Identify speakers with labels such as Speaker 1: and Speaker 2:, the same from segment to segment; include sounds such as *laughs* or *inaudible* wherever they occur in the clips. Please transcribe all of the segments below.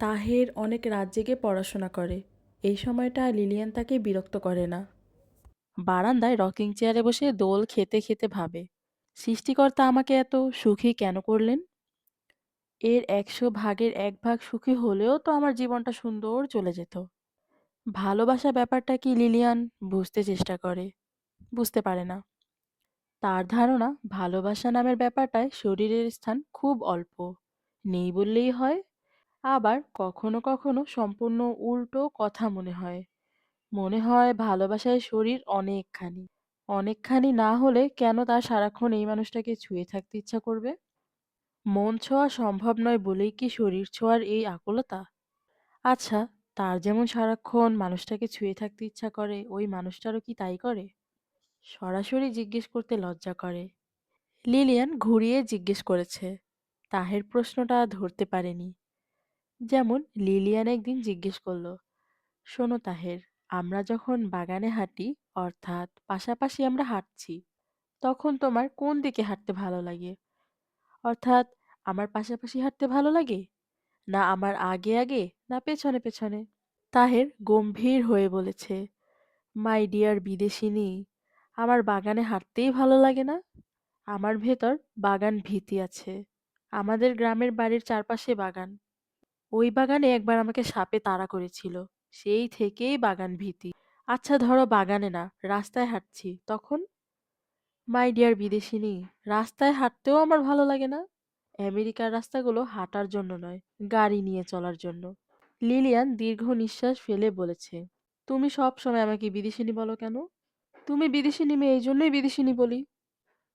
Speaker 1: তাহের অনেক রাত জেগে পড়াশোনা করে। এই সময়টা লিলিয়ান তাকে বিরক্ত করে না। বারান্দায় রকিং চেয়ারে বসে দোল খেতে খেতে ভাবে, সৃষ্টিকর্তা আমাকে এত সুখী কেন করলেন? এর একশো ভাগের এক ভাগ সুখী হলেও তো আমার জীবনটা সুন্দর চলে যেত। ভালোবাসা ব্যাপারটা কি লিলিয়ান বুঝতে চেষ্টা করে, বুঝতে পারে না। তার ধারণা, ভালোবাসা নামের ব্যাপারটায় শরীরের স্থান খুব অল্প। নেই বললেই হয় আবার কখনো কখনো সম্পূর্ণ উল্টো কথা মনে হয়। মনে হয় ভালোবাসায় শরীর অনেকখানি। অনেকখানি না হলে কেন তার সারাক্ষণ এই মানুষটাকে ছুঁয়ে থাকতে ইচ্ছা করবে? মন ছোঁয়া সম্ভব নয় বলেই কি শরীর ছোঁয়ার এই আকুলতা? আচ্ছা তার যেমন সারাক্ষণ মানুষটাকে ছুঁয়ে থাকতে ইচ্ছা করে, ওই মানুষটারও কি তাই করে? সরাসরি জিজ্ঞেস করতে লজ্জা করে। লিলিয়ান ঘুরিয়ে জিজ্ঞেস করেছে, তাহের প্রশ্নটা ধরতে পারেনি। যেমন লিলিয়ান একদিন জিজ্ঞেস করল, শোনো তাহের, আমরা যখন বাগানে হাঁটি, অর্থাৎ পাশাপাশি আমরা হাঁটছি, তখন তোমার কোন দিকে হাঁটতে ভালো লাগে? অর্থাৎ আমার পাশাপাশি হাঁটতে ভালো লাগে? না আমার আগে আগে, না পেছনে পেছনে? তাহের গম্ভীর হয়ে বলেছে, মাই ডিয়ার বিদেশিনী, আমার বাগানে হাঁটতেই ভালো লাগে না। আমার ভেতর বাগান ভীতি আছে। আমাদের গ্রামের বাড়ির চারপাশে বাগান। ওই বাগানে একবার আমাকে সাপে তাড়া করেছিল। সেই থেকেই বাগান ভীতি। আচ্ছা ধরো বাগানে না, রাস্তায় হাঁটছি, তখন? মাই ডিয়ার বিদেশিনী, রাস্তায় হাঁটতেও আমার ভালো লাগে না। আমেরিকার রাস্তাগুলো হাঁটার জন্য নয়, গাড়ি নিয়ে চলার জন্য। লিলিয়ান দীর্ঘ নিঃশ্বাস ফেলে বলেছে, তুমি সব সময় আমাকে বিদেশিনী বলো কেন? তুমি বিদেশিনী মেয়ে, এই জন্যই বিদেশিনী বলি।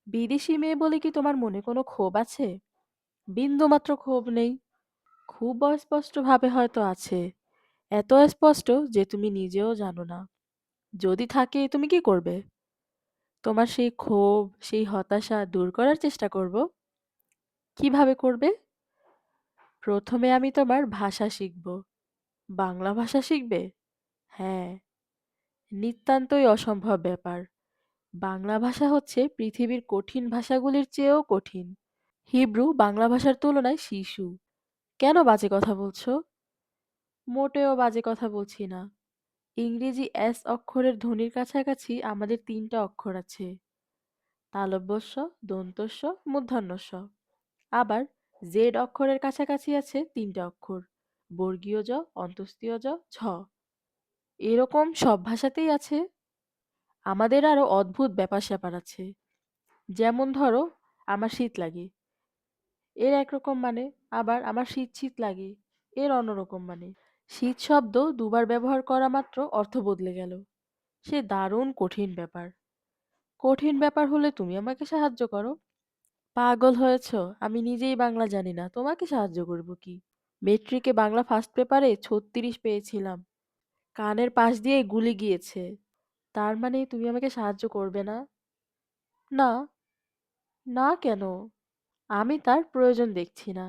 Speaker 1: বিদেশি মেয়ে বলে কি তোমার মনে কোনো ক্ষোভ আছে? বিন্দুমাত্র ক্ষোভ নেই। খুব অস্পষ্টভাবে হয়তো আছে। এত স্পষ্ট যে তুমি নিজেও জানো না। যদি থাকে, তুমি কি করবে? তোমার সেই ক্ষোভ, সেই হতাশা দূর করার চেষ্টা করব। কীভাবে করবে? প্রথমে আমি তোমার ভাষা শিখব। বাংলা ভাষা শিখবে? হ্যাঁ। নিতান্তই অসম্ভব ব্যাপার। বাংলা ভাষা হচ্ছে পৃথিবীর কঠিন ভাষাগুলির চেয়েও কঠিন। হিব্রু বাংলা ভাষার তুলনায় শিশু। কেন বাজে কথা বলছো? মোটেও বাজে কথা বলছি না। ইংরেজি এস অক্ষরের ধ্বনির কাছাকাছি আমাদের তিনটা অক্ষর আছে। তালব্যস্য, দন্তস্য মূর্ধন্যস্য আবার জেড অক্ষরের কাছাকাছি আছে তিনটা অক্ষর, বর্গীয় জ অন্তস্তীয় জ, ঝ। এরকম সব ভাষাতেই আছে। আমাদের আরও অদ্ভুত ব্যাপার স্যাপার আছে। যেমন ধরো, আমার শীত লাগে। এর একরকম মানে আবার আমার শীত শীত লাগে, এর অন্যরকম মানে। শীত শব্দ দুবার ব্যবহার করা মাত্র অর্থ বদলে গেল। সে দারুণ কঠিন ব্যাপার। কঠিন ব্যাপার হলে তুমি আমাকে সাহায্য করো। পাগল হয়েছ, আমি নিজেই বাংলা জানি না, তোমাকে সাহায্য করব কি? মেট্রিকে বাংলা ফার্স্ট পেপারে ছত্রিশ পেয়েছিলাম। কানের পাশ দিয়ে গুলি গিয়েছে। তার মানে তুমি আমাকে সাহায্য করবে না? না। না কেন? আমি তার প্রয়োজন দেখছি না।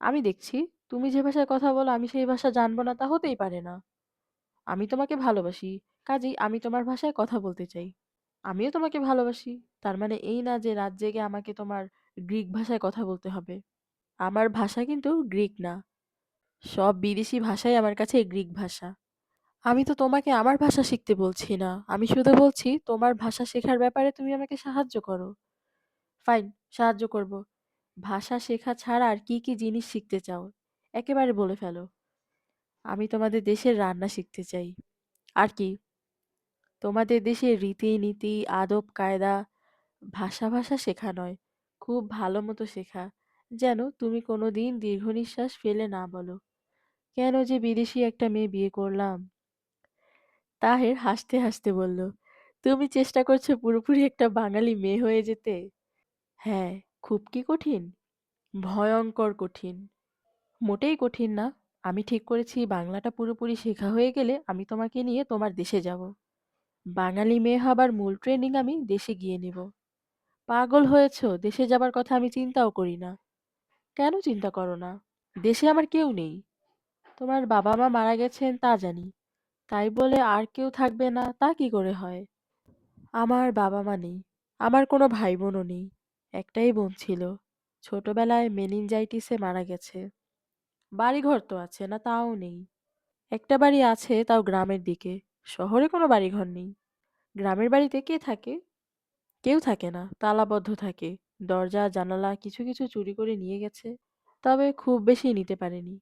Speaker 1: আমি দেখছি, তুমি যে ভাষায় কথা বলো, আমি সেই ভাষা জানব না, তা হতেই পারে না। আমি তোমাকে ভালোবাসি, কাজেই আমি তোমার ভাষায় কথা বলতে চাই। আমিও তোমাকে ভালোবাসি। তার মানে এই না যে রাত জেগে আমাকে তোমার গ্রিক ভাষায় কথা বলতে হবে। আমার ভাষা কিন্তু গ্রিক না। সব বিদেশি ভাষাই আমার কাছে গ্রিক ভাষা। আমি তো তোমাকে আমার ভাষা শিখতে বলছি না। আমি শুধু বলছি, তোমার ভাষা শেখার ব্যাপারে তুমি আমাকে সাহায্য করো। ফাইন, সাহায্য করব। ভাষা শেখা ছাড়া আর কি কি জিনিস শিখতে চাও? একেবারে বলে ফেলো। আমি তোমাদের দেশের রান্না শিখতে চাই। আর কি? তোমাদের দেশের রীতিনীতি, আদব, কায়দা ভাষা ভাষা শেখা নয়, খুব ভালো মতো শেখা। যেন তুমি কোনো দিন দীর্ঘ নিঃশ্বাস ফেলে না বলো। কেন যে বিদেশি একটা মেয়ে বিয়ে করলাম? তাহের হাসতে হাসতে বলল, তুমি চেষ্টা করছ পুরোপুরি একটা বাঙালি মেয়ে হয়ে যেতে? হ্যাঁ। খুব কি কঠিন? ভয়ঙ্কর কঠিন। মোটেই কঠিন না। আমি ঠিক করেছি, বাংলাটা পুরোপুরি শেখা হয়ে গেলে আমি তোমাকে নিয়ে তোমার দেশে যাব। বাঙালি মেয়ে হবার মূল ট্রেনিং আমি দেশে গিয়ে নেব। পাগল হয়েছো, দেশে যাবার কথা আমি চিন্তাও করি না। কেন চিন্তা করো না? দেশে আমার কেউ নেই। তোমার বাবা মা মারা গেছেন, তা জানি। তাই বলে আর কেউ থাকবে না, তা কি করে হয়? আমার বাবা মা নেই। আমার কোনো ভাই বোনও নেই। একটাই বোন ছিল। ছোটবেলায় মেনিনজাইটিসে মারা গেছে। বাড়িঘর তো আছে, না তাও নেই। একটা বাড়ি আছে, তাও গ্রামের দিকে। শহরে কোনো বাড়িঘর নেই। গ্রামের বাড়িতে কে থাকে? কেউ থাকে না, তালাবদ্ধ থাকে। দরজা, জানালা কিছু কিছু চুরি করে নিয়ে গেছে, তবে খুব বেশি নিতে পারেনি।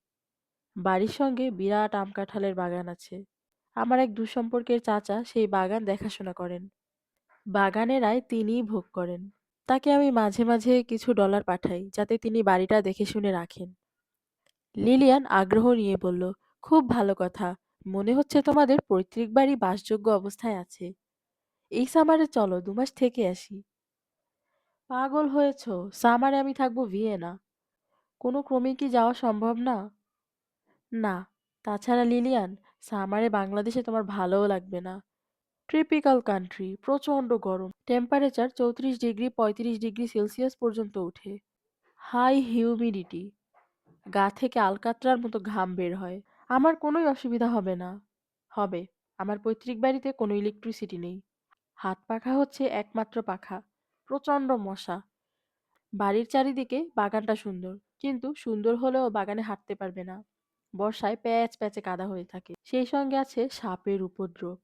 Speaker 1: বাড়ির সঙ্গে বিরাট আম কাঁঠালের বাগান আছে। আমার এক দুঃসম্পর্কের চাচা সেই বাগান দেখাশোনা করেন। বাগানের আয় তিনিই ভোগ করেন। তাকে আমি মাঝে মাঝে কিছু ডলার পাঠাই, যাতে তিনি বাড়িটা দেখে শুনে রাখেন। লিলিয়ান আগ্রহ নিয়ে বলল, খুব ভালো কথা। মনে হচ্ছে তোমাদের পৈতৃক বাড়ি বাসযোগ্য অবস্থায় আছে। এই সামারে চলো দুমাস থেকে আসি। পাগল হয়েছ, সামারে আমি থাকব ভিয়েনা। কোনো ক্রমে কি যাওয়া সম্ভব না? না। তাছাড়া লিলিয়ান, সামারে বাংলাদেশে তোমার ভালোও লাগবে না। ট্রপিক্যাল কান্ট্রি প্রচণ্ড গরম। টেম্পারেচার চৌত্রিশ ডিগ্রি, পঁয়ত্রিশ ডিগ্রি সেলসিয়াস পর্যন্ত ওঠে। হাই হিউমিডিটি গা থেকে আলকাতরার মতো ঘাম বের হয়। আমার কোনোই অসুবিধা হবে না। হবে, আমার পৈতৃক বাড়িতে কোনো ইলেকট্রিসিটি নেই। হাত পাখা হচ্ছে একমাত্র পাখা, প্রচণ্ড মশা। বাড়ির চারিদিকে বাগানটা সুন্দর, কিন্তু সুন্দর হলেও বাগানে হাঁটতে পারবে না। বর্ষায় প্যাচ প্যাচে কাদা হয়ে থাকে। সেই সঙ্গে আছে সাপের উপদ্রব।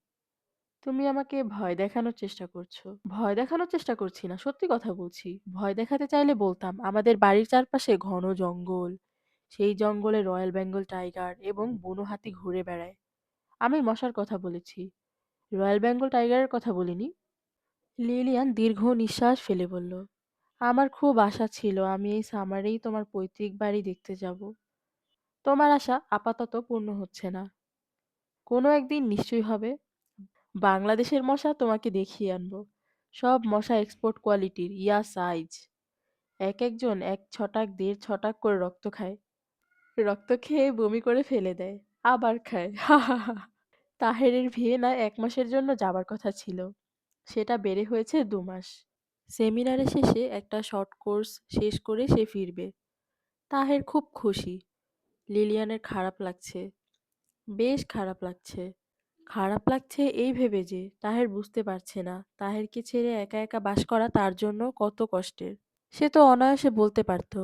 Speaker 1: তুমি আমাকে ভয় দেখানোর চেষ্টা করছ। ভয় দেখানোর চেষ্টা করছি না, সত্যি কথা বলছি। ভয় দেখাতে চাইলে বলতাম, আমাদের বাড়ির চারপাশে ঘন জঙ্গল। সেই জঙ্গলে রয়্যাল বেঙ্গল টাইগার এবং বুনো হাতি ঘুরে বেড়ায়। আমি মশার কথা বলেছি। রয়্যাল বেঙ্গল টাইগারের কথা বলিনি? লিলিয়ান দীর্ঘ নিঃশ্বাস ফেলে বলল, আমার খুব আশা ছিল আমি এই সামারেই তোমার পৈতৃক বাড়ি দেখতে যাব। তোমার আশা আপাতত পূর্ণ হচ্ছে না। কোনো একদিন নিশ্চয়ই হবে। বাংলাদেশের মশা তোমাকে দেখিয়ে আনব। সব মশা এক্সপোর্ট কোয়ালিটির ইয়া সাইজ এক একজন এক ছটাক, দেড় ছটাক করে রক্ত খায়। রক্ত খেয়ে বমি করে ফেলে দেয়, আবার খায়। *laughs* তাহেরের ভিয়েনা এক মাসের জন্য যাবার কথা ছিল। সেটা বেড়ে হয়েছে দু মাস। সেমিনারের শেষে একটা শর্ট কোর্স শেষ করে সে ফিরবে। তাহের খুব খুশি। লিলিয়ানের খারাপ লাগছে। বেশ খারাপ লাগছে। খারাপ লাগছে এই ভেবে যে, তাহের বুঝতে পারছে না। তাহেরকে ছেড়ে একা একা বাস করা তার জন্য কত কষ্টের। সে তো অনায়াসে বলতে পারত,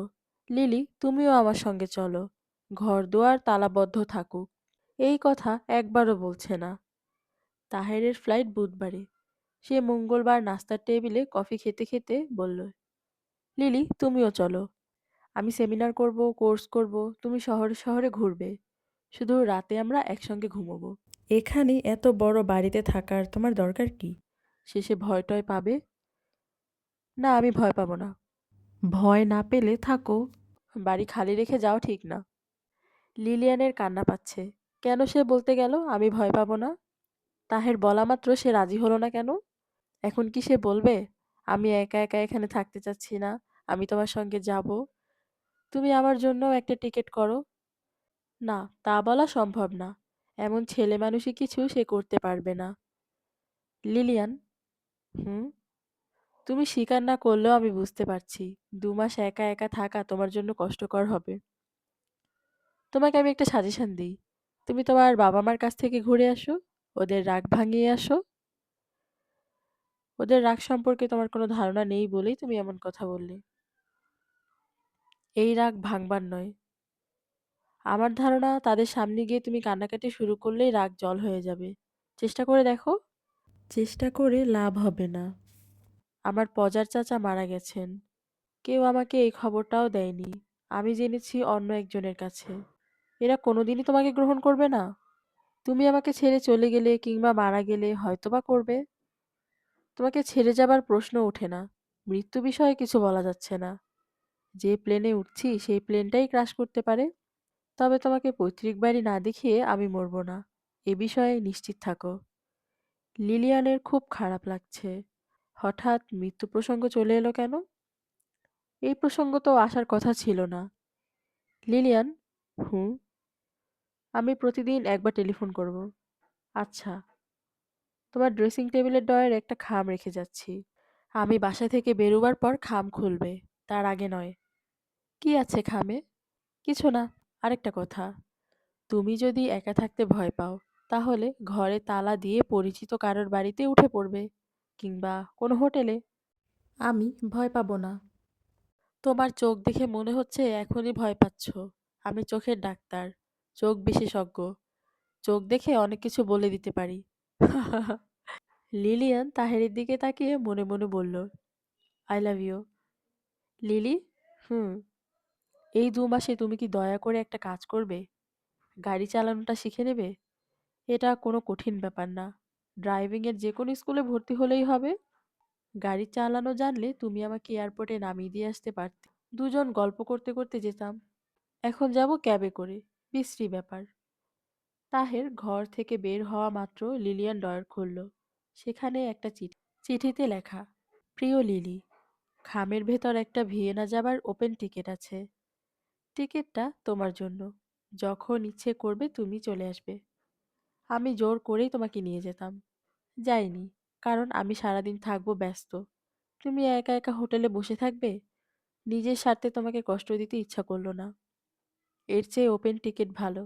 Speaker 1: লিলি, তুমিও আমার সঙ্গে চলো। ঘর দুয়ার তালাবদ্ধ থাকুক। এই কথা একবারও বলছে না। তাহেরের ফ্লাইট বুধবারে। সে মঙ্গলবার নাস্তার টেবিলে কফি খেতে খেতে বলল, লিলি, তুমিও চলো। আমি সেমিনার করব, কোর্স করব, তুমি শহরে শহরে ঘুরবে। শুধু রাতে আমরা একসঙ্গে ঘুমোবো। এখানে এত বড় বাড়িতে থাকার তোমার দরকার কি? শেষে ভয় টয় পাবে? না আমি ভয় পাবো না। ভয় না পেলে থাকো। বাড়ি খালি রেখে যাও ঠিক না। লিলিয়ানের কান্না পাচ্ছে। কেন সে বলতে গেল আমি ভয় পাবো না তাহের বলা মাত্র সে রাজি হলো না কেন? এখন কি সে বলবে? আমি একা একা এখানে থাকতে চাচ্ছি না। আমি তোমার সঙ্গে যাব। তুমি আমার জন্য একটা টিকিট করো না তা বলা সম্ভব না। এমন ছেলে মানুষই কিছু সে করতে পারবে না। Lillian, hmm? তুমি স্বীকার না করলেও আমি বুঝতে পারছি। দু মাস একা একা থাকা তোমার জন্য কষ্টকর হবে। তোমাকে আমি একটা সাজেশন দিই। তুমি তোমার বাবা মার কাছ থেকে ঘুরে আসো, ওদের রাগ ভাঙিয়ে আসো। ওদের রাগ সম্পর্কে তোমার কোনো ধারণা নেই বলেই তুমি এমন কথা বললে। এই রাগ ভাঙবার নয়। আমার ধারণা তাদের সামনে গিয়ে তুমি কান্নাকাটি শুরু করলেই রাগ জল হয়ে যাবে। চেষ্টা করে দেখো। চেষ্টা করে লাভ হবে না। আমার পজার চাচা মারা গেছেন। কেউ আমাকে এই খবরটাও দেয়নি। আমি জেনেছি অন্য একজনের কাছে। এরা কোনোদিনই তোমাকে গ্রহণ করবে না। তুমি আমাকে ছেড়ে চলে গেলে কিংবা মারা গেলে হয়তোবা করবে। তোমাকে ছেড়ে যাবার প্রশ্ন ওঠে না। মৃত্যু বিষয়ে কিছু বলা যাচ্ছে না। যে প্লেনে উঠছি সেই প্লেনটাই ক্রাশ করতে পারে। তবে তোমাকে পৈতৃক বাড়ি না দেখিয়ে আমি মরব না। এ বিষয়ে নিশ্চিত থাকো। লিলিয়ানের খুব খারাপ লাগছে। হঠাৎ মৃত্যু প্রসঙ্গ চলে এলো কেন? এই প্রসঙ্গ তো আসার কথা ছিল না। লিলিয়ান, হুম, আমি প্রতিদিন একবার টেলিফোন করব। আচ্ছা তোমার ড্রেসিং টেবিলের ডয়ের একটা খাম রেখে যাচ্ছি। আমি বাসা থেকে বেরোবার পর খাম খুলবে, তার আগে নয়। কি আছে খামে? কিছু না। আরেকটা কথা তুমি যদি একা থাকতে ভয় পাও তাহলে ঘরে তালা দিয়ে পরিচিত কারোর বাড়িতে উঠে পড়বে কিংবা কোনো হোটেলে আমি ভয় পাবো না তোমার চোখ দেখে মনে হচ্ছে এখনই ভয় পাচ্ছ আমি চোখের ডাক্তার, চোখ বিশেষজ্ঞ। চোখ দেখে অনেক কিছু বলে দিতে পারি। *laughs* লিলিয়ান তাহেরের দিকে তাকিয়ে মনে মনে বলল, আই লাভ ইউ। লিলি? হুম। এই দু মাসে তুমি কি দয়া করে একটা কাজ করবে? গাড়ি চালানোটা শিখে নেবে? এটা কোনো কঠিন ব্যাপার না। ড্রাইভিংয়ের যে কোনো স্কুলে ভর্তি হলেই হবে। গাড়ি চালানো জানলে তুমি আমাকে এয়ারপোর্টে নামিয়ে দিয়ে আসতে পারতে। দুজন গল্প করতে করতে যেতাম। এখন যাব ক্যাবে করে। বিশ্রী ব্যাপার। তাহের ঘর থেকে বের হওয়া মাত্র লিলিয়ান ডয়ার খুলল। সেখানে একটা চিঠি। চিঠিতে লেখা, প্রিয় লিলি, খামের ভেতর একটা ভিয়েনা যাবার ওপেন টিকিট আছে। টিকিটটা তোমার জন্য। যখন ইচ্ছে করবে তুমি চলে আসবে। আমি জোর করেই তোমাকে নিয়ে যেতাম। যাইনি, কারণ আমি সারাদিন থাকব ব্যস্ত। তুমি একা একা হোটেলে বসে থাকবে? নিজের স্বার্থে তোমাকে কষ্ট দিতে ইচ্ছা করল না। এর চেয়ে ওপেন টিকিট ভালো।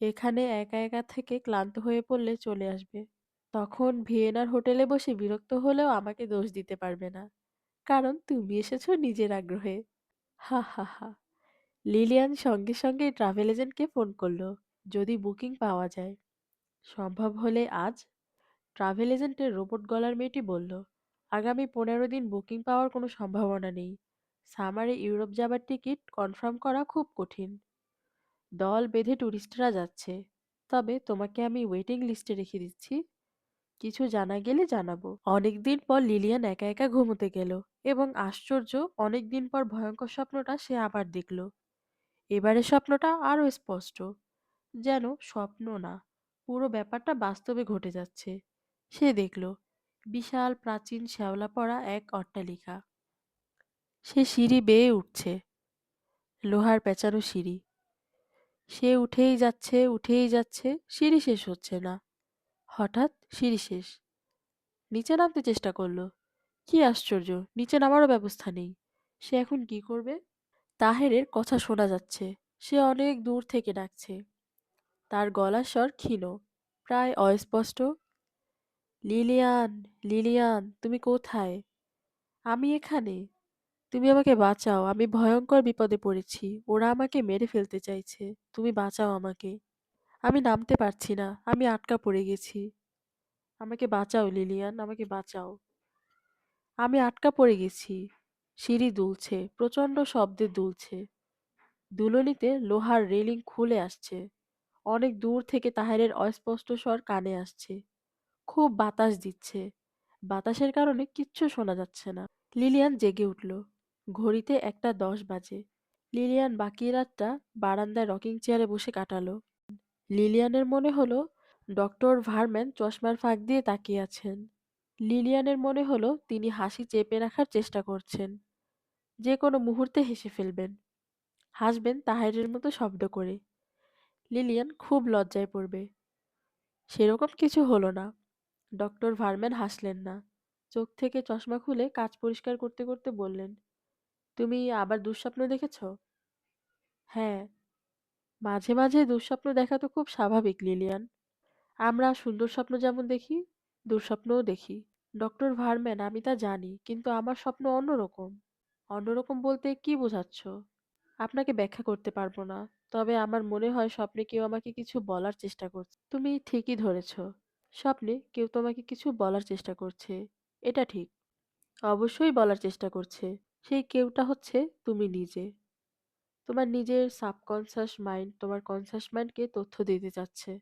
Speaker 1: এখানে একা একা থেকে ক্লান্ত হয়ে পড়লে চলে আসবে। তখন ভিয়েনার হোটেলে বসে বিরক্ত হলেও আমাকে দোষ দিতে পারবে না। কারণ তুমি এসেছ নিজের আগ্রহে। হা হা হা। লিলিয়ান সঙ্গে সঙ্গে ট্রাভেল এজেন্টকে ফোন করল যদি বুকিং পাওয়া যায়। সম্ভব হলে আজ? ট্রাভেল এজেন্টের রোবট গলার মেয়েটি বলল, আগামী পনেরো দিন বুকিং পাওয়ার কোনো সম্ভাবনা নেই। সামারে ইউরোপ যাবার টিকিট কনফার্ম করা খুব কঠিন। দল বেঁধে ট্যুরিস্টরা যাচ্ছে। তবে তোমাকে আমি ওয়েটিং লিস্টে রেখে দিচ্ছি। কিছু জানা গেলে জানাব। অনেকদিন পর লিলিয়ান একা একা ঘুমোতে গেল এবং আশ্চর্য অনেকদিন পর ভয়ঙ্কর স্বপ্নটা সে আবার দেখল। এবারে স্বপ্নটা আরও স্পষ্ট। যেন স্বপ্ন না, পুরো ব্যাপারটা বাস্তবে ঘটে যাচ্ছে। সে দেখল, বিশাল প্রাচীন শ্যাওলা পড়া এক অট্টালিকা। সে সিঁড়ি বেয়ে উঠছে। লোহার পেঁচানো সিঁড়ি। সে উঠেই যাচ্ছে, উঠেই যাচ্ছে, সিঁড়ি শেষ হচ্ছে না। হঠাৎ সিঁড়ি শেষ। নিচে নামতে চেষ্টা করল। কি আশ্চর্য, নিচে নামারও ব্যবস্থা নেই। সে এখন কি করবে? তাহেরের কথা শোনা যাচ্ছে। সে অনেক দূর থেকে ডাকছে। তার গলার স্বর ক্ষীণ, প্রায় অস্পষ্ট। লিলিয়ান, লিলিয়ান, তুমি কোথায়? আমি এখানে। তুমি আমাকে বাঁচাও, আমি ভয়ঙ্কর বিপদে পড়েছি। ওরা আমাকে মেরে ফেলতে চাইছে। তুমি বাঁচাও আমাকে। আমি নামতে পারছি না, আমি আটকা পড়ে গেছি। আমাকে বাঁচাও লিলিয়ান, আমাকে বাঁচাও। আমি আটকা পড়ে গেছি। সিঁড়ি দুলছে, প্রচণ্ড শব্দে দুলছে। দুলনিতে লোহার রেলিং খুলে আসছে। অনেক দূর থেকে তাহেরের অস্পষ্ট স্বর কানে আসছে। খুব বাতাস দিচ্ছে। বাতাসের কারণে কিচ্ছু শোনা যাচ্ছে না। লিলিয়ান জেগে উঠল। ঘড়িতে একটা দশ বাজে। লিলিয়ান বাকি রাতটা বারান্দায় রকিং চেয়ারে বসে কাটালো। লিলিয়ানের মনে হলো ডক্টর ভারম্যান চশমার ফাঁক দিয়ে তাকিয়ে আছেন। লিলিয়ানের মনে হলো তিনি হাসি চেপে রাখার চেষ্টা করছেন। যে কোনো মুহূর্তে হেসে ফেলবেন। হাসবেন তাহেরের মতো শব্দ করে। লিলিয়ান খুব লজ্জায় পড়বে। সেরকম কিছু হলো না। ডক্টর ভারম্যান হাসলেন না। চোখ থেকে চশমা খুলে কাজ পরিষ্কার করতে করতে বললেন, তুমি আবার দুঃস্বপ্ন দেখেছ? হ্যাঁ। মাঝে মাঝে দুঃস্বপ্ন দেখা তো খুব স্বাভাবিক লিলিয়ান। আমরা সুন্দর স্বপ্ন যেমন দেখি, দুঃস্বপ্নও দেখি। ডক্টর ভারম্যান আমি তা জানি, কিন্তু আমার স্বপ্ন অন্যরকম। অন্যরকম বলতে কি বোঝাচ্ছ? আপনাকে ব্যাখ্যা করতে পারব না। তবে আমার মনে হয় স্বপ্নে কেউ আমাকে কিছু বলার চেষ্টা করছে। তুমি ঠিকই ধরেছ। স্বপ্নে কেউ তোমাকে কিছু বলার চেষ্টা করছে। এটা ঠিক। অবশ্যই বলার চেষ্টা করছে। সেই কেউটা হচ্ছে তুমি নিজে। তোমার নিজের সাবকনসাস মাইন্ড তোমার কনসাস মাইন্ডকে তথ্য দিতে চাচ্ছে।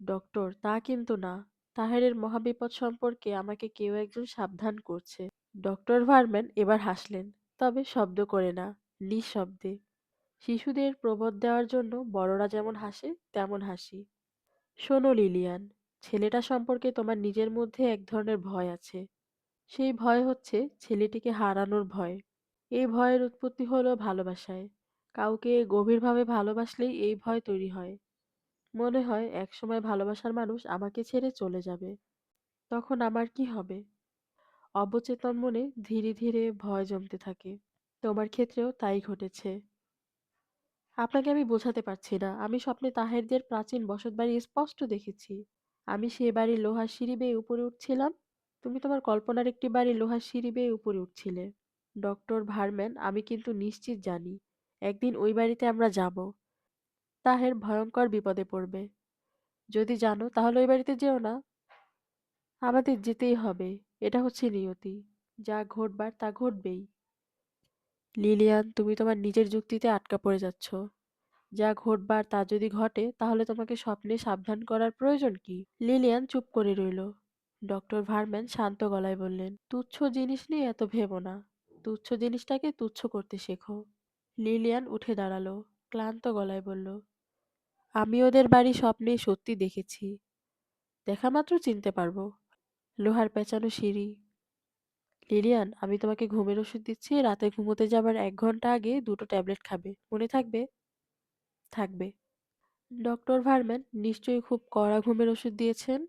Speaker 1: ডক্টর, তা কিন্তু না। তাহেরের মহাবিপদ সম্পর্কে আমাকে কেউ একজন সাবধান করছে। ডক্টর ভারম্যান এবার হাসলেন, তবে শব্দ করে না, নিঃশব্দে। শিশুদের প্রবোধ দেওয়ার জন্য বড়রা যেমন হাসে, তেমন হাসি। শোনো লিলিয়ান, ছেলেটা সম্পর্কে তোমার নিজের মধ্যে এক ধরনের ভয় আছে। সেই ভয় হচ্ছে ছেলেটিকে হারানোর ভয়। এই ভয়ের উৎপত্তি হলো ভালোবাসায়। কাউকে গভীরভাবে ভালোবাসলেই এই ভয় তৈরি হয়। মনে হয় একসময় ভালোবাসার মানুষ আমাকে ছেড়ে চলে যাবে। তখন আমার কি হবে? অবচেতন মনে ধীরে ধীরে ভয় জমতে থাকে। তোমার ক্ষেত্রেও তাই ঘটেছে। আপনাকে আমি বোঝাতে পারছি না। আমি স্বপ্নে তাহেরদের প্রাচীন বসতবাড়ি স্পষ্ট দেখেছি। আমি সে বাড়ির লোহার সিঁড়ি বেয়ে উপরে উঠছিলাম। তুমি তোমার কল্পনার একটি বাড়ির লোহার সিঁড়ি বেয়ে উপরে উঠছিলে। ডক্টর ভারম্যান আমি কিন্তু নিশ্চিত জানি, একদিন ওই বাড়িতে আমরা যাব তাহের ভয়ঙ্কর বিপদে পড়বে যদি জানো তাহলে ওই বাড়িতে যেও না আমাদের যেতেই হবে এটা হচ্ছে নিয়তি। যা ঘটবার তা ঘটবেই। লিলিয়ান, তুমি তোমার নিজের যুক্তিতে আটকা পড়ে যাচ্ছ। যা ঘটবার তা যদি ঘটে, তাহলে তোমাকে স্বপ্নে সাবধান করার প্রয়োজন কি? লিলিয়ান চুপ করে রইল। ডক্টর ভার্ম্যান শান্ত গলায় বললেন, তুচ্ছ জিনিস নিয়ে এত ভেবো না। তুচ্ছ জিনিসটাকে তুচ্ছ করতে শেখো। লিলিয়ান উঠে দাঁড়াল, ক্লান্ত গলায় বলল, আমি ওদের বাড়ি স্বপ্নে সত্যি দেখেছি। দেখা মাত্র চিনতে পারব। লোহার পেঁচানো সিঁড়ি। লিলিয়ান, আমি তোমাকে ঘুমের ওষুধ দিচ্ছি, রাতে ঘুমোতে যাবার এক ঘণ্টা আগে দুটো ট্যাবলেট খাবে। মনে থাকবে? থাকবে। ডক্টর ভার্ম্যান, নিশ্চয়ই খুব কড়া ঘুমের ওষুধ দিয়েছেন।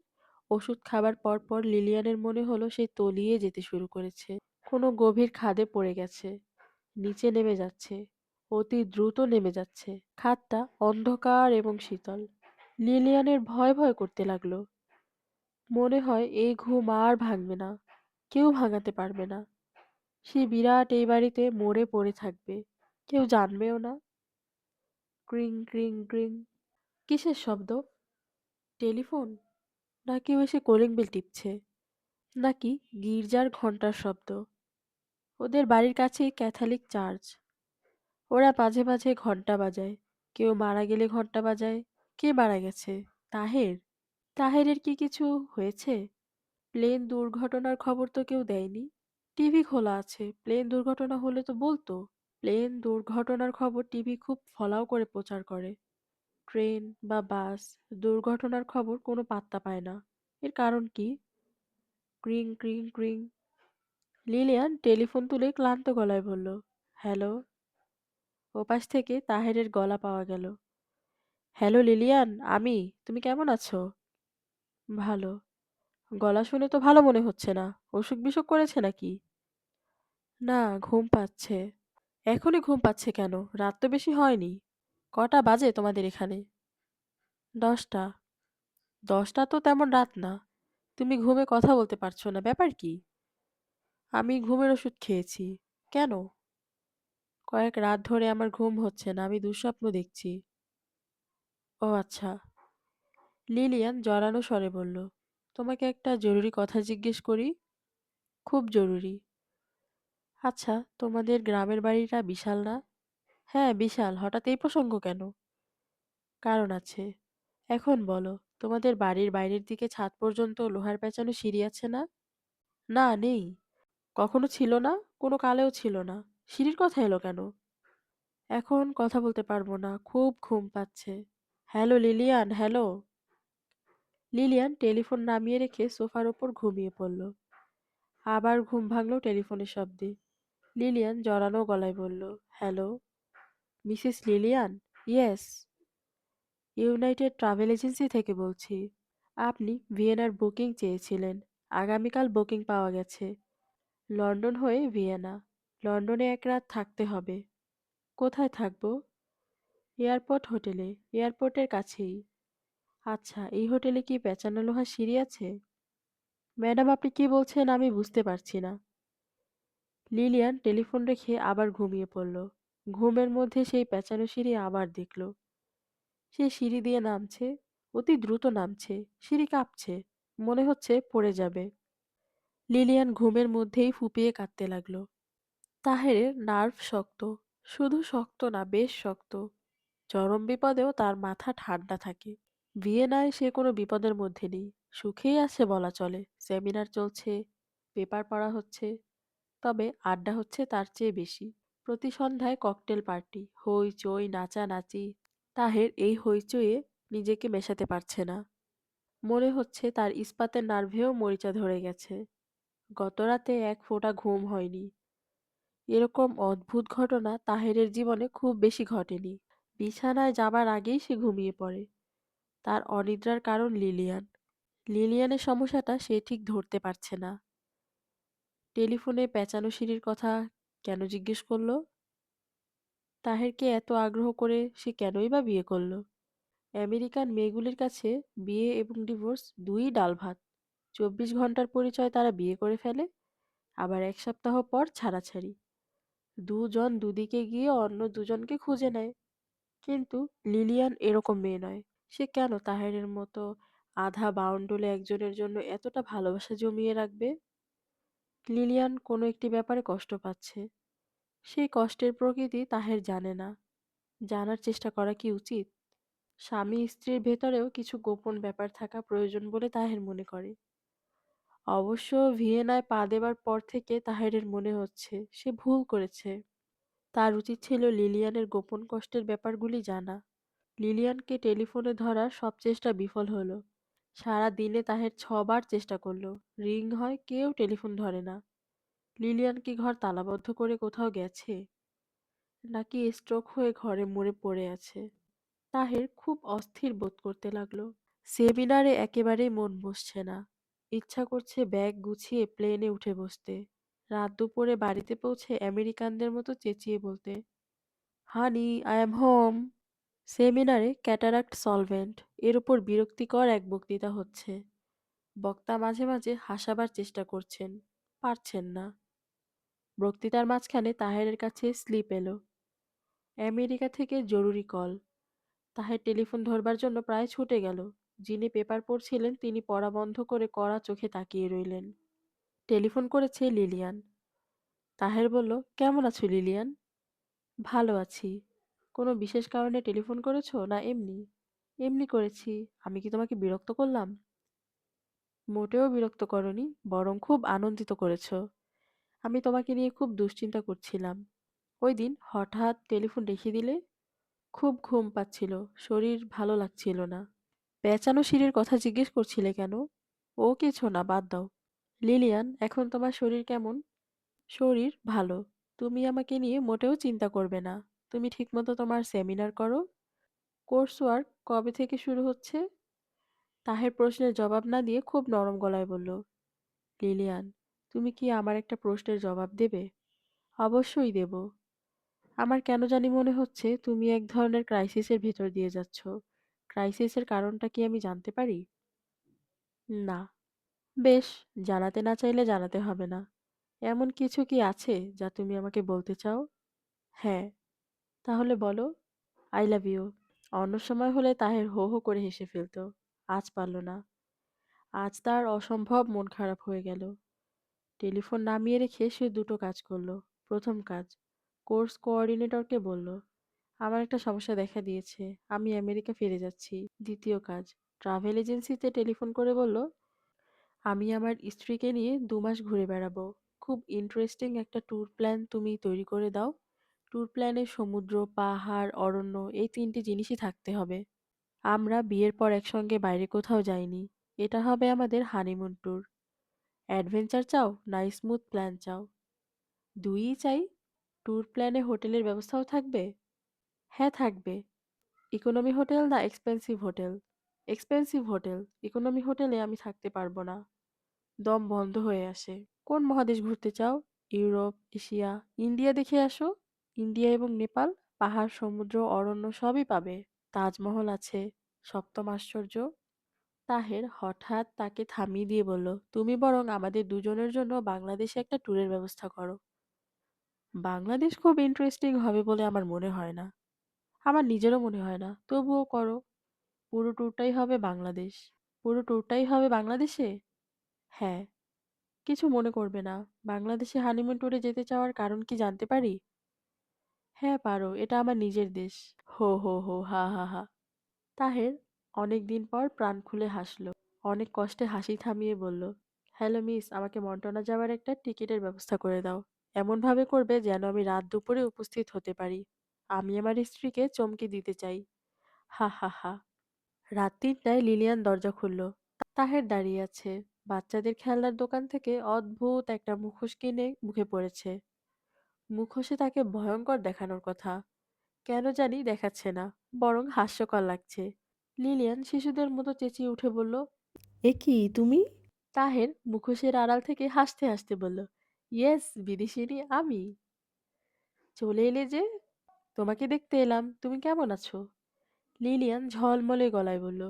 Speaker 1: ওষুধ খাবার পর পর লিলিয়ানের মনে হলো সে তলিয়ে যেতে শুরু করেছে। কোনো গভীর খাদে পড়ে গেছে। নিচে নেমে যাচ্ছে। অতি দ্রুত নেমে যাচ্ছে। খাদটা অন্ধকার এবং শীতল। লিলিয়ানের ভয় ভয় করতে লাগল। মনে হয় এই ঘুম আর ভাঙবে না, কেউ ভাঙাতে পারবে না। সে বিরাট এই বাড়িতে মরে পড়ে থাকবে, কেউ জানবেও না। ক্রিং ক্রিং ক্রিং। কিসের শব্দ? টেলিফোন? না কেউ এসে কলিং বেল টিপছে? নাকি গির্জার ঘণ্টার শব্দ? ওদের বাড়ির কাছেই ক্যাথলিক চার্চ। ওরা মাঝে মাঝে ঘণ্টা বাজায়। কেউ মারা গেলে ঘণ্টা বাজায়, কে মারা গেছে? তাহের? তাহেরের কি কিছু হয়েছে? প্লেন দুর্ঘটনার খবর তো কেউ দেয়নি। টিভি খোলা আছে। প্লেন দুর্ঘটনা হলে তো বলতো। প্লেন দুর্ঘটনার খবর টিভি খুব ফলাও করে প্রচার করে। ট্রেন বা বাস দুর্ঘটনার খবর কোনো পাত্তা পায় না। এর কারণ কি? ক্রিং ক্রিং ক্রিং। লিলিয়ান টেলিফোন তুলে ক্লান্ত গলায় বলল, হ্যালো? ওপাশ থেকে তাহেরের গলা পাওয়া গেল, হ্যালো লিলিয়ান, আমি, তুমি কেমন আছো? ভালো। গলা শুনে তো ভালো মনে হচ্ছে না। অসুখ বিসুখ করেছে নাকি? না, ঘুম পাচ্ছে। এখনই ঘুম পাচ্ছে কেন? রাত তো বেশি হয়নি। কটা বাজে তোমাদের এখানে? দশটা। দশটা তো তেমন রাত না। তুমি ঘুমে কথা বলতে পারছ না, ব্যাপার কি? আমি ঘুমের ওষুধ খেয়েছি। কেন? কয়েক রাত ধরে আমার ঘুম হচ্ছে না, আমি দুঃস্বপ্ন দেখছি। ও আচ্ছা। লিলিয়ান জড়ানো স্বরে বলল, তোমাকে একটা জরুরি কথা জিজ্ঞেস করি? খুব জরুরি। আচ্ছা তোমাদের গ্রামের বাড়িটা বিশাল না? হ্যাঁ বিশাল। হঠাৎ এই প্রসঙ্গ কেন? কারণ আছে। এখন বলো, তোমাদের বাড়ির বাইরের দিকে ছাদ পর্যন্ত লোহার পেঁচানো সিঁড়ি আছে না? না, নেই। কখনো ছিল না, কোনো কালেও ছিল না। সিঁড়ির কথা এলো কেন? এখন কথা বলতে পারব না। খুব ঘুম পাচ্ছে। Hello Lillian, hello? Lillian telephone নামিয়ে রেখে সোফার ওপর ঘুমিয়ে পড়ল। আবার ঘুম ভাঙল টেলিফোনের শব্দে। লিলিয়ান জড়ানো গলায় বলল, hello, Mrs Lillian? Yes. United Travel Agency থেকে বলছি। আপনি ভিয়েনার বুকিং চেয়েছিলেন। আগামীকাল বুকিং পাওয়া গেছে। লন্ডন হয়ে ভিয়েনা। লন্ডনে এক রাত থাকতে হবে। কোথায় থাকব? এয়ারপোর্ট হোটেলে। এয়ারপোর্টের কাছেই। আচ্ছা এই হোটেলে কি পেঁচানো লোহার সিঁড়ি আছে? ম্যাডাম, আপনি কি বলছেন আমি বুঝতে পারছি না। লিলিয়ান টেলিফোন রেখে আবার ঘুমিয়ে পড়ল। ঘুমের মধ্যে সেই পেঁচানো সিঁড়ি আবার দেখল। সে সিঁড়ি দিয়ে নামছে, অতি দ্রুত নামছে, সিঁড়ি কাঁপছে, মনে হচ্ছে পড়ে যাবে। লিলিয়ান ঘুমের মধ্যেই ফুপিয়ে কাঁদতে লাগল। তাহেরের নার্ভ শক্ত, শুধু শক্ত না, বেশ শক্ত। চরম বিপদেও তার মাথা ঠান্ডা থাকে। ভিয়েনায় সে কোনো বিপদের মধ্যে নেই। সুখেই আছে বলা চলে। সেমিনার চলছে, পেপার পড়া হচ্ছে, তবে আড্ডা হচ্ছে তার চেয়ে বেশি। প্রতি সন্ধ্যায় ককটেল পার্টি, হই চই নাচানাচি তাহের এই হইচইয়ে নিজেকে মেশাতে পারছে না। মনে হচ্ছে তার ইস্পাতের নার্ভেও মরিচা ধরে গেছে। গতরাতে এক ফোঁটা ঘুম হয়নি। এরকম অদ্ভুত ঘটনা তাহেরের জীবনে খুব বেশি ঘটেনি। বিছানায় যাবার আগেই সে ঘুমিয়ে পড়ে। তার অনিদ্রার কারণ লিলিয়ান। লিলিয়ানের সমস্যাটা সে ঠিক ধরতে পারছে না। টেলিফোনে পেঁচানো সিঁড়ির কথা কেন জিজ্ঞেস করল? তাহেরকে এত আগ্রহ করে সে কেনই বা বিয়ে করল? আমেরিকান মেয়েগুলির কাছে বিয়ে এবং ডিভোর্স দুই ডাল ভাত। চব্বিশ ঘণ্টার পরিচয় তারা বিয়ে করে ফেলে, আবার এক সপ্তাহ পর ছাড়াছাড়ি। দুজন দুদিকে গিয়ে অন্য দুজনকে খুঁজে নেয়। কিন্তু লিলিয়ান এরকম মেয়ে নয়। সে কেন তাহেরের মতো আধা বাউন্ডুলে একজনের জন্য এতটা ভালোবাসা জমিয়ে রাখবে? লিলিয়ান কোনো একটি ব্যাপারে কষ্ট পাচ্ছে। সেই কষ্টের প্রকৃতি তাহের জানে না। জানার চেষ্টা করা কি উচিত? স্বামী স্ত্রীর ভেতরেও কিছু গোপন ব্যাপার থাকা প্রয়োজন বলে তাহের মনে করে। অবশ্য ভিয়েনায় পা দেবার পর থেকে তাহেরের মনে হচ্ছে, সে ভুল করেছে। তার উচিত ছিল লিলিয়ানের গোপন কষ্টের ব্যাপারগুলি জানা। লিলিয়ানকে টেলিফোনে ধরার সব চেষ্টা বিফল হলো। সারা দিনে তাহের ছবার চেষ্টা করল। রিং হয়, কেউ টেলিফোন ধরে না। লিলিয়ান কি ঘর তালাবদ্ধ করে কোথাও গেছে? নাকি স্ট্রোক হয়ে ঘরে মরে পড়ে আছে? তাহের খুব অস্থির বোধ করতে লাগল। সেমিনারে একেবারেই মন বসছে না। ইচ্ছা করছে ব্যাগ গুছিয়ে প্লেনে উঠে বসতে। রাত দুপুরে বাড়িতে পৌঁছে আমেরিকানদের মতো চেঁচিয়ে বলতে, হানি, আই এম হোম। সেমিনারে ক্যাটারাক্ট সলভেন্ট, এর উপর বিরক্তিকর এক বক্তৃতা হচ্ছে। বক্তা মাঝে মাঝে হাসাবার চেষ্টা করছেন, পারছেন না। বক্তৃতার মাঝখানে তাহেরের কাছে স্লিপ এলো। আমেরিকা থেকে জরুরি কল। তাহের টেলিফোন ধরবার জন্য প্রায় ছুটে গেল। যিনি পেপার পড়ছিলেন, তিনি পড়া বন্ধ করে কড়া চোখে তাকিয়ে রইলেন। টেলিফোন করেছে লিলিয়ান। তাহের বলল, কেমন আছো লিলিয়ান? ভালো আছি। কোনো বিশেষ কারণে টেলিফোন করেছ না এমনি? এমনি করেছি। আমি কি তোমাকে বিরক্ত করলাম? মোটেও বিরক্ত করনি, বরং খুব আনন্দিত করেছ। আমি তোমাকে নিয়ে খুব দুশ্চিন্তা করছিলাম। ওই দিন হঠাৎ টেলিফোন রেখে দিলে খুব ঘুম পাচ্ছিল, শরীর ভালো লাগছিল না। পেঁচানো সিঁড়ির কথা জিজ্ঞেস করছিলে কেন? ও কিছু না, বাদ দাও। লিলিয়ান, এখন তোমার শরীর কেমন? শরীর ভালো। তুমি আমাকে নিয়ে মোটেও চিন্তা করবে না। তুমি ঠিকমতো তোমার সেমিনার করো। কোর্স ওয়ার্ক কবে থেকে শুরু হচ্ছে? তাহের প্রশ্নের জবাব না দিয়ে খুব নরম গলায় বলল, লিলিয়ান, তুমি কি আমার একটা প্রশ্নের জবাব দেবে? অবশ্যই দেব। আমার কেন জানি মনে হচ্ছে তুমি এক ধরনের ক্রাইসিসের ভেতর দিয়ে যাচ্ছ। ক্রাইসিসের কারণটা কি আমি জানতে পারি? না। বেশ, জানাতে না চাইলে জানাতে হবে না। এমন কিছু কি আছে যা তুমি আমাকে বলতে চাও? হ্যাঁ। তাহলে বলো, আই লাভ ইউ। অন্য সময় হলে তাহের হো হো করে হেসে ফেলতো। আজ পারল না। আজ তার অসম্ভব মন খারাপ হয়ে গেল। টেলিফোন নামিয়ে রেখে সে দুটো কাজ করল। প্রথম কাজ, কোর্স কোঅর্ডিনেটরকে বলল, আমার একটা সমস্যা দেখা দিয়েছে। আমি আমেরিকা ফিরে যাচ্ছি। দ্বিতীয় কাজ, ট্রাভেল এজেন্সিতে টেলিফোন করে বলল, আমি আমার স্ত্রীকে নিয়ে দু মাস ঘুরে বেড়াবো। খুব ইন্টারেস্টিং একটা ট্যুর প্ল্যান তুমি তৈরি করে দাও। ট্যুর প্ল্যানে সমুদ্র, পাহাড়, অরণ্য এই তিনটি জিনিসই থাকতে হবে। আমরা বিয়ের পর একসঙ্গে বাইরে কোথাও যাইনি। এটা হবে আমাদের হানিমুন ট্যুর অ্যাডভেঞ্চার চাও না স্মুথ প্ল্যান চাও? দুইই চাই? ট্যুর প্ল্যানে হোটেলের ব্যবস্থাও থাকবে? হ্যাঁ থাকবে। ইকোনমি হোটেল না expensive hotel? Expensive hotel. Economy হোটেলে আমি থাকতে পারব না। দম বন্ধ হয়ে আসে। কোন মহাদেশ ঘুরতে চাও? ইউরোপ, এশিয়া, ইন্ডিয়া দেখে আসো। ইন্ডিয়া এবং নেপাল, পাহাড়, সমুদ্র, অরণ্য সবই পাবে। তাজমহল আছে, সপ্তম আশ্চর্য। তাহের হঠাৎ তাকে থামিয়ে দিয়ে বলল, তুমি বরং আমাদের দুজনের জন্য বাংলাদেশে একটা ট্যুরের ব্যবস্থা করো। বাংলাদেশ খুব ইন্টারেস্টিং হবে বলে আমার মনে হয় না। আমার নিজেরও মনে হয় না, তবুও করো। পুরো ট্যুরটাই হবে বাংলাদেশ। পুরো ট্যুরটাই হবে বাংলাদেশে? হ্যাঁ। কিছু মনে করবে না। বাংলাদেশে হানিমুন ট্যুরে যেতে চাওয়ার কারণ কি জানতে পারি? হ্যাঁ পারো। এটা আমার নিজের দেশ। হো হো হো, হা হা হা। তাহের অনেক দিন পর প্রাণ খুলে হাসলো। অনেক কষ্টে হাসি থামিয়ে বলল, হ্যালো মিস, আমাকে মন্টনা যাওয়ার একটা টিকিটের ব্যবস্থা করে দাও। এমনভাবে করবে যেন আমি রাত দুপুরে উপস্থিত হতে পারি। আমি আমার স্ত্রীকে চমকে দিতে চাই। হা হা হা। রাত তিনটায় লিলিয়ান দরজা খুলল। তাহের দাঁড়িয়ে আছে। বাচ্চাদের খেলনার দোকান থেকে অদ্ভুত একটা মুখোশ কিনে মুখে পড়েছে। মুখোশে তাকে ভয়ঙ্কর দেখানোর কথা। কেন জানি দেখাচ্ছে না বরং হাস্যকর লাগছে। লিলিয়ান শিশুদের মতো চেঁচিয়ে উঠে বলল এ কি তুমি? তাহের মুখোশের আড়াল থেকে হাসতে হাসতে বলল ইয়েস বিদেশিনী আমি। চলে এলে যে তোমাকে দেখতে এলাম তুমি কেমন আছো? লিলিয়ান ঝলমলে গলায় বলল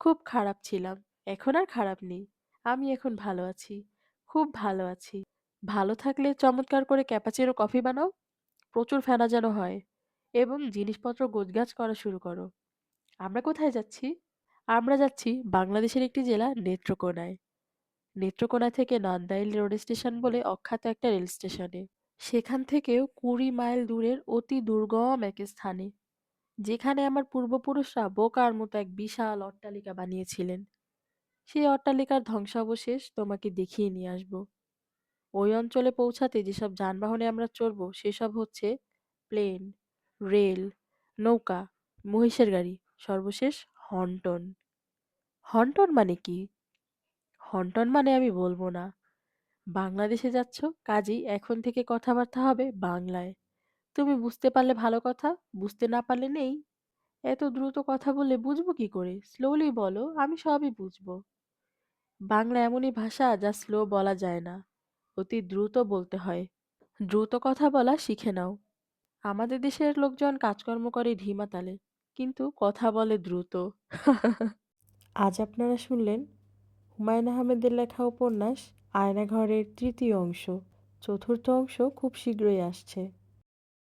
Speaker 1: খুব খারাপ ছিলাম এখন আর খারাপ নেই আমি এখন ভালো আছি খুব ভালো আছি। ভালো থাকলে চমৎকার করে ক্যাপাচিনো কফি বানাও, প্রচুর ফেনা যেন হয়, এবং জিনিসপত্র গোছগাছ করা শুরু করো। আমরা কোথায় যাচ্ছি? আমরা যাচ্ছি বাংলাদেশের একটি জেলা নেত্রকোনায়। নেত্রকোনা থেকে নান্দাইল রোড স্টেশন বলে অখ্যাত একটা রেল স্টেশনে। সেখান থেকেও কুড়ি মাইল দূরের অতি দুর্গম এক স্থানে, যেখানে আমার পূর্বপুরুষরা বোকার মতো এক বিশাল অট্টালিকা বানিয়েছিলেন। সেই অট্টালিকার ধ্বংসাবশেষ তোমাকে দেখিয়ে নিয়ে আসব। ওই অঞ্চলে পৌঁছাতে যেসব যানবাহনে আমরা চড়বো, সেসব হচ্ছে প্লেন, রেল, নৌকা, মহিষের গাড়ি, সর্বশেষ হন্টন। হন্টন মানে কি? হন্টন মানে আমি বলব না। বাংলাদেশে যাচ্ছ, কাজেই এখন থেকে কথাবার্তা হবে বাংলায়। তুমি বুঝতে পারলে ভালো কথা, বুঝতে না পারলে নেই। এত দ্রুত কথা বললে বুঝব কি করে? স্লোলি বলো, আমি সবই বুঝব। বাংলা এমনই ভাষা যা স্লো বলা যায় না। অতি দ্রুত বলতে হয়। দ্রুত কথা বলা শিখে নাও। আমাদের দেশের লোকজন কাজকর্ম করে ধিমা তালে, কিন্তু কথা বলে দ্রুত। আজ আপনারা শুনলেন হুমায়ুন আহমেদের লেখা উপন্যাস আয়নাঘরের তৃতীয় অংশ। চতুর্থ অংশ খুব শীঘ্রই আসছে।